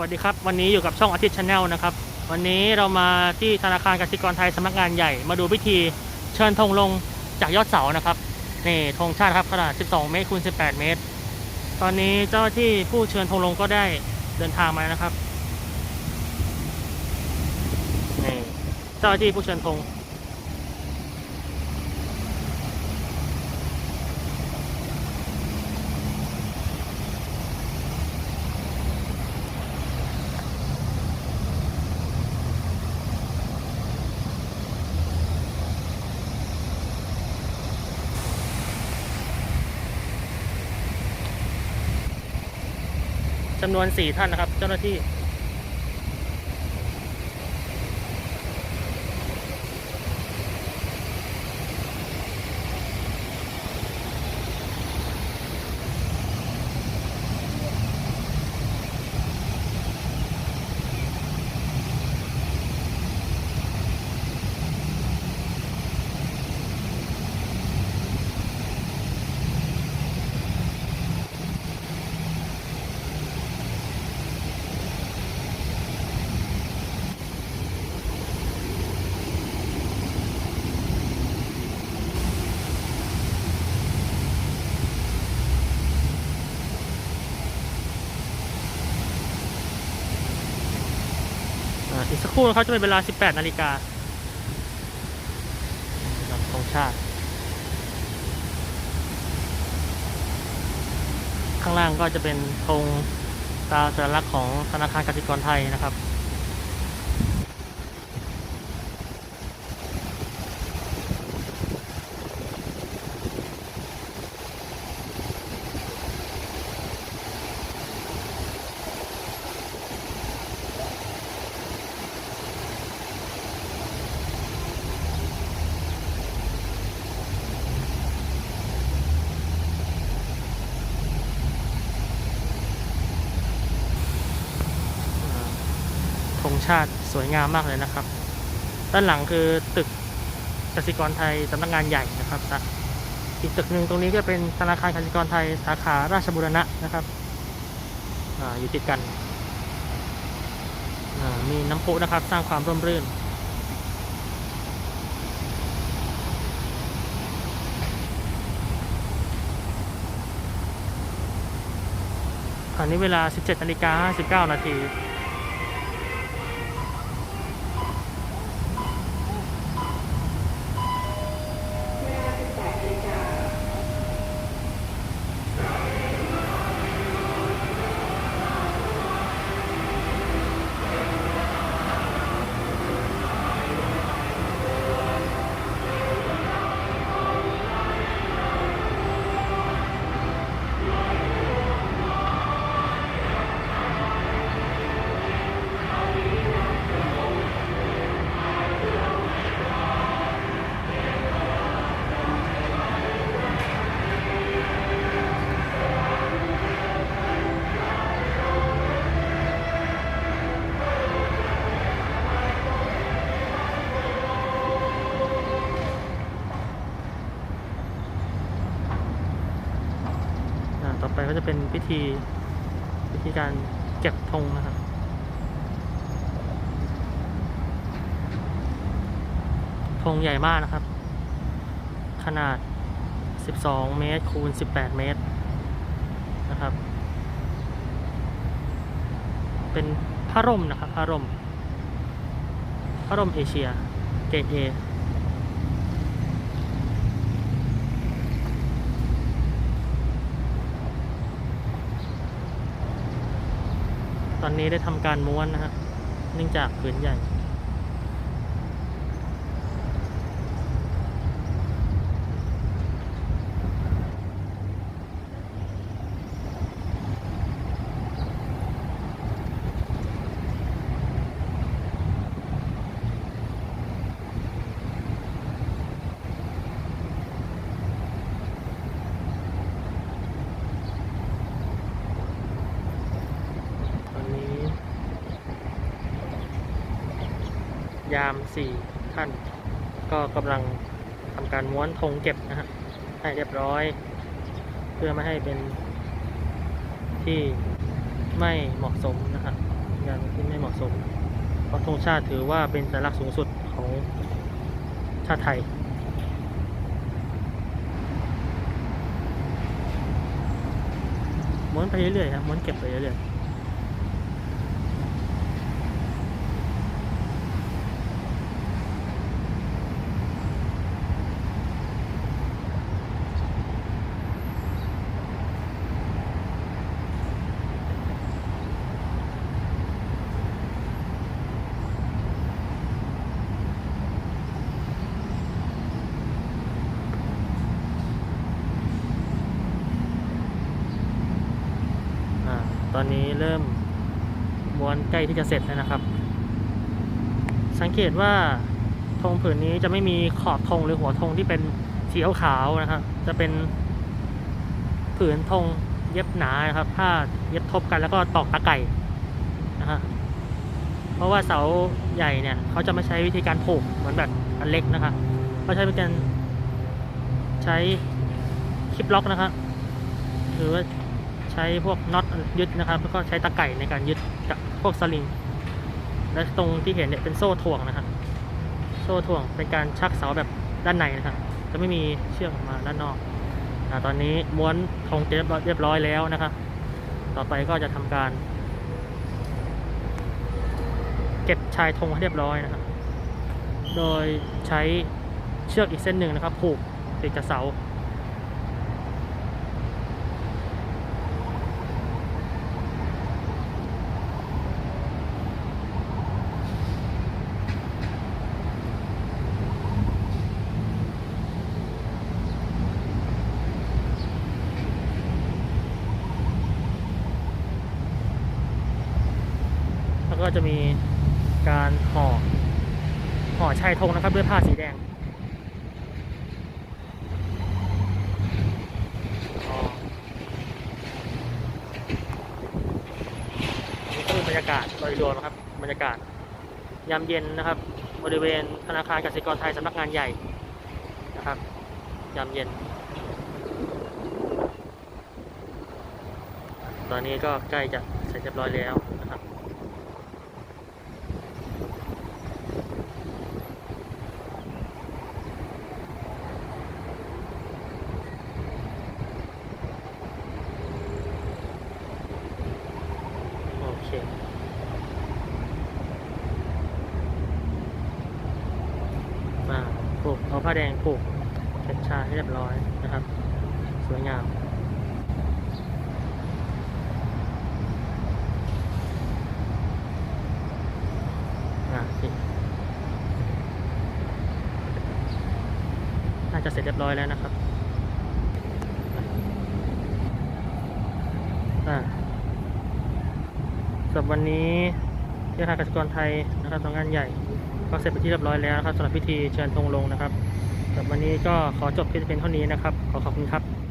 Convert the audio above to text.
วัสดีครับ วันนี้อยู่กับช่องอาทิตย์ชาแนลนะครับ วันนี้เรามาที่ธนาคารกสิกรไทยสำนักงานใหญ่มาดูพิธีเชิญธงลงจากยอดเสานะครับนี่ธงชาติครับขนาด 12 เมตรคูณ 18 เมตร ตอนนี้เจ้าที่ผู้เชิญธงลงก็ได้เดินทางมานะครับนี่เจ้าที่ผู้เชิญธง จำนวน 4 ท่านนะครับ เจ้าหน้าที่ อีกสักครู่นะครับจะเป็นเวลา 18 นาฬิกาครับธงชาติ ข้างล่างก็จะเป็นธงตราสัญลักษณ์ของธนาคารกสิกรไทยนะครับ ธงชาติสวยงามมากเลยนะครับ ด้านหลังคือตึกกสิกรไทยสำนักงานใหญ่นะครับอีกตึกหนึ่งตรงนี้ก็เป็นธนาคารกสิกรไทยสาขาราชบุรณะนะครับออยู่ติดกันมีน้ำพุนะครับสร้างความร่มรื่น ตอนนี้เวลา 17นาฬิกา59นาที ต่อไปก็จะเป็นพิธีพิธีการเก็บธงนะครับ ธงใหญ่มากนะครับ ขนาด 12 เมตรคูณ 18 เมตรนะครับ เป็นผ้าร่มนะครับผ้าร่มผ้าร่มเอเชีย เกรดเอ อนนี้ได้ทำการม้วนนะฮะเนื่องจากผืนใหญ่ ตอนนี้ ยามสี่ท่าน ก็กำลังทำการม้วนธงเก็บนะฮะให้เรียบร้อย เพื่อไม่ให้เป็นที่ไม่เหมาะสมนะครับอย่างที่ไม่เหมาะสม เพราะธงชาติถือว่าเป็นสัญลักษณ์สูงสุดของชาติไทย ม้วนไปเรื่อยๆครับม้วนเก็บไปเรื่อยๆอ่า ตอนนี้เริ่มม้วนใกล้ที่จะเสร็จแล้วนะครับ สังเกตว่าธงผืนนี้จะไม่มีขอบธงหรือหัวธงที่เป็นสีขาวนะครับ จะเป็นผืนธงเย็บหนานะครับผ้าเย็บทบกันแล้วก็ตอกตะไก่นะฮะเพราะว่าเสาใหญ่เนี่ยเขาจะไม่ใช้วิธีการผูกเหมือนแบบอันเล็กนะครับเขาใช้เป็นการใช้คลิปล็อกนะครับหรือว่า ใช้พวกน็อตยึดนะครับ แล้วก็ใช้ตะไก่ในการยึดกับพวกสลิง และตรงที่เห็นเนี่ยเป็นโซ่ถ่วงนะครับ โซ่ถ่วงเป็นการชักเสาแบบด้านในนะครับ จะไม่มีเชือกออกมาด้านนอกอาตอนนี้ม้วนธงเรียบเรียบร้อยแล้วนะครับ ต่อไปก็จะทำการ เก็บชายธงให้เรียบร้อยนะครับ โดยใช้เชือกอีกเส้นหนึ่งนะครับ ผูกติดกับเสา แล้วก็จะมีการห่อห่อชายธงนะครับด้วยผ้าสีแดงอ๋อนี่คือบรรยากาศโดยรวมนะครับบรรยากาศยามเย็นนะครับบริเวณธนาคารกสิกรไทยสำนักงานใหญ่นะครับยามเย็น ตอนนี้ก็ใกล้จะเสร็จเรียบร้อยแล้วนะครับ โอเค มา ผ้าแดงผูกเป็นชาให้เรียบร้อยนะครับ สวยงามน่าจะเสร็จเรียบร้อยแล้วนะครับสำหรับวันนี้ที่ธนาคารกสิกรไทยนะครับสำนักงานใหญ่ก็เสร็จไปนที่เรียบร้อยแล้วนะครับสำหรับพิธีเชิญธงลงนะครับ วันนี้ก็ขอจบเพียงเท่านี้นะครับ ขอขอบคุณครับ